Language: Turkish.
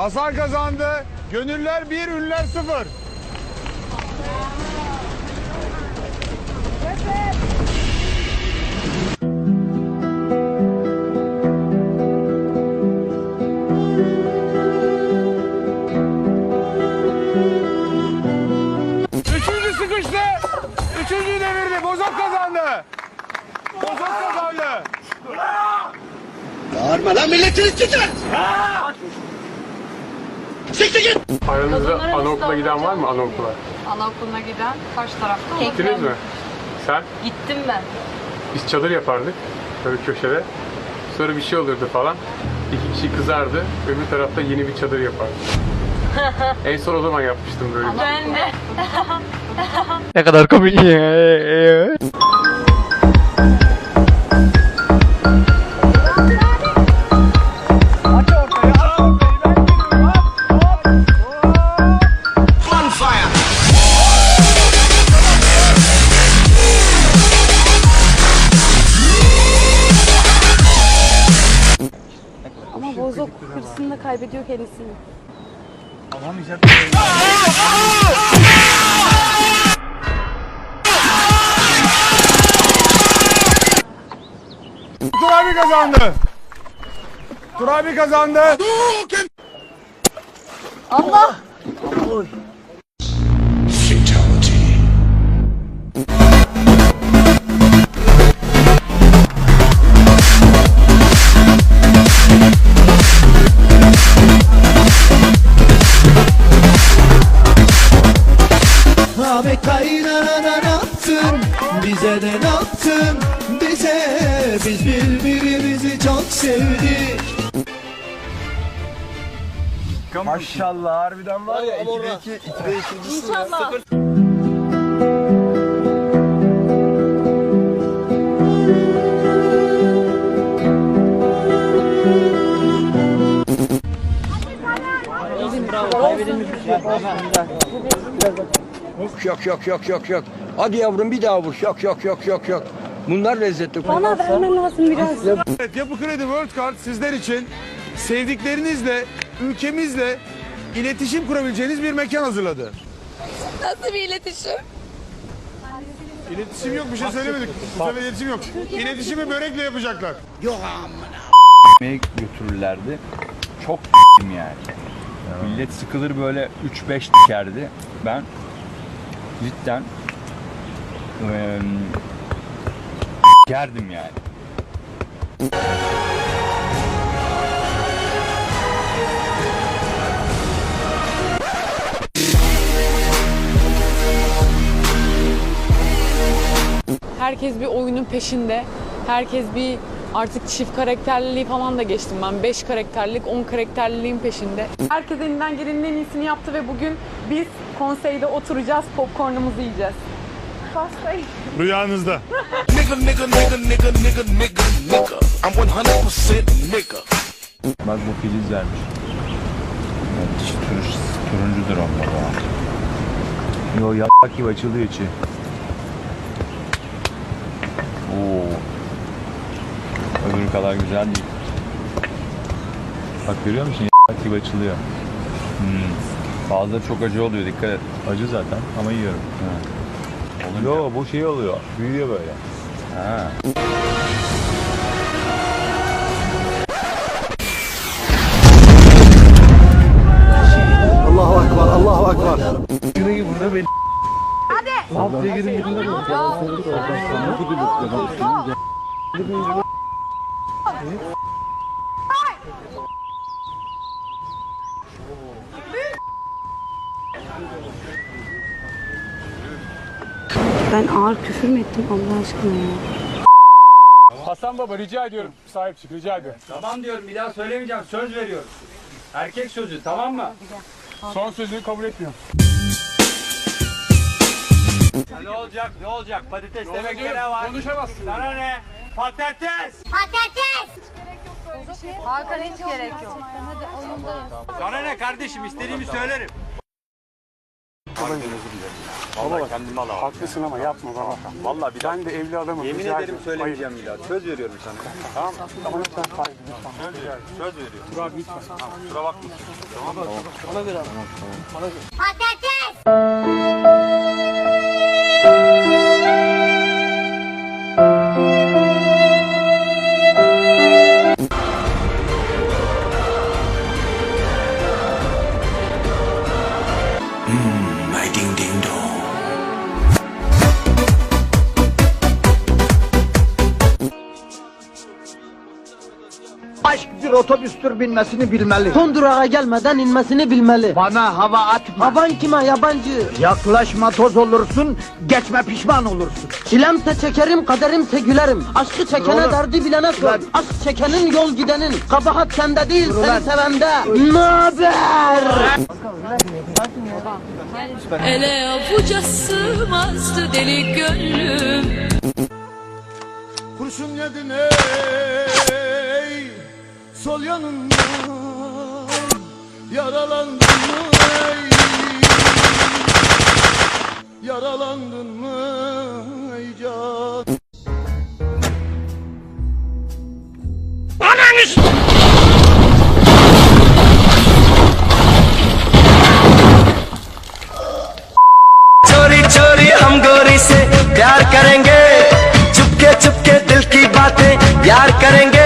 Hasan kazandı. Gönüller 1, ünlüler 0. Üçüncü sıkıştı. Üçüncüyü devirdi. Bozok kazandı. Bozok kazandı. Bağırma lan milletin üstüne! Siktir git! Aranızda Kadınların anaokula giden var mı anaokula? Anaokuluna giden karşı tarafta olur. Gittiniz mi? Sen? Gittim ben. Biz çadır yapardık. Böyle köşede. Sonra bir şey olurdu falan. İki kişi kızardı. Öbür tarafta yeni bir çadır yapardı. en son o zaman yapmıştım böyle. şey. Ben de. Ne kadar komik ya. Ama bozok hırsında kaybediyor kendisini. Tur abi kazandı. Tur abi kazandı. Abi kaynana ne yaptın? Bize de ne yaptın? Bize. Biz birbirimizi çok sevdik. Maşallah harbiden var ya 2'de 2, 2'de 2. İnşallah. Şok şok şok şok şok. Hadi yavrum bir daha vur. Şok şok şok şok şok. Bunlar lezzetli. Bana vermen lazım biraz. Evet Yapı Kredi World Card sizler için sevdiklerinizle, ülkemizle iletişim kurabileceğiniz bir mekan hazırladı. Nasıl bir iletişim? İletişim yok bir şey söylemedik. Bu sefer iletişim yok. İletişimi börekle yapacaklar. yemeğe götürürlerdi. Çok yani. Millet sıkılır böyle 3-5 dikerdi. Ben cidden eee gerdim yani. Herkes bir oyunun peşinde. Herkes bir artık çift karakterliliği falan da geçtim ben. 5 karakterlik, 10 karakterliliğin peşinde. Herkes elinden gelenin en iyisini yaptı ve bugün biz konseyde oturacağız, popcornumuzu yiyeceğiz. Pastayı. Rüyanızda. Nigga nigga nigga nigga nigga nigga nigga. I'm 100% nigga. Bak bu filiz vermiş. Evet, turuncudur onlar. Yo yaprak gibi açılıyor içi. Öbürü kadar güzel değil. Bak görüyor musun? Yaprak gibi açılıyor. Hmm. Bazıları çok acı oluyor dikkat et. Acı zaten ama yiyorum. Ha. Yo bu şey oluyor. Büyüyor böyle. Ha. Allahu akbar Allahu akbar. Ben ağır küfür mü ettim Allah aşkına ya? Hasan Baba rica ediyorum sahip çık rica ediyorum. Tamam diyorum bir daha söylemeyeceğim söz veriyorum. Erkek sözü tamam mı? Son sözünü kabul etmiyorum. Ne olacak ne olacak patates demekte ne var? Konuşamazsın. Sana ne? Patates! Hakan hiç gerek yok. Sana ne kardeşim istediğimi söylerim. Vallahi kendimi alamam. Haklısın ama yapma baba. Vallahi bir. Ben de evli adamım. Yemin rica ederim ediyorum. söylemeyeceğim bir daha. Söz veriyorum sana. Tamam. Ama lütfen lütfen. Söz veriyorum. Söz veriyorum. Burak lütfen. Tamam. Kusura bakma. My Aşk bir otobüstür binmesini bilmeli. Son durağa gelmeden inmesini bilmeli. Bana hava atma. Havan kime yabancı? Yaklaşma toz olursun, geçme pişman olursun. Çilemse çekerim, kaderimse gülerim. Aşkı çekene Oğlum. derdi bilene sor. Ulan. Aşk çekenin yol gidenin. Kabahat sende değil, Ulan. seni sevende. Ne haber? Ele avuca sığmazdı deli gönlüm Kurşun yedin ey Sol yanından Yaralandın mı ey Yaralandın mı ey can चोरी चोरी हम गोरी से प्यार करेंगे चुपके चुपके दिल की बातें यार करेंगे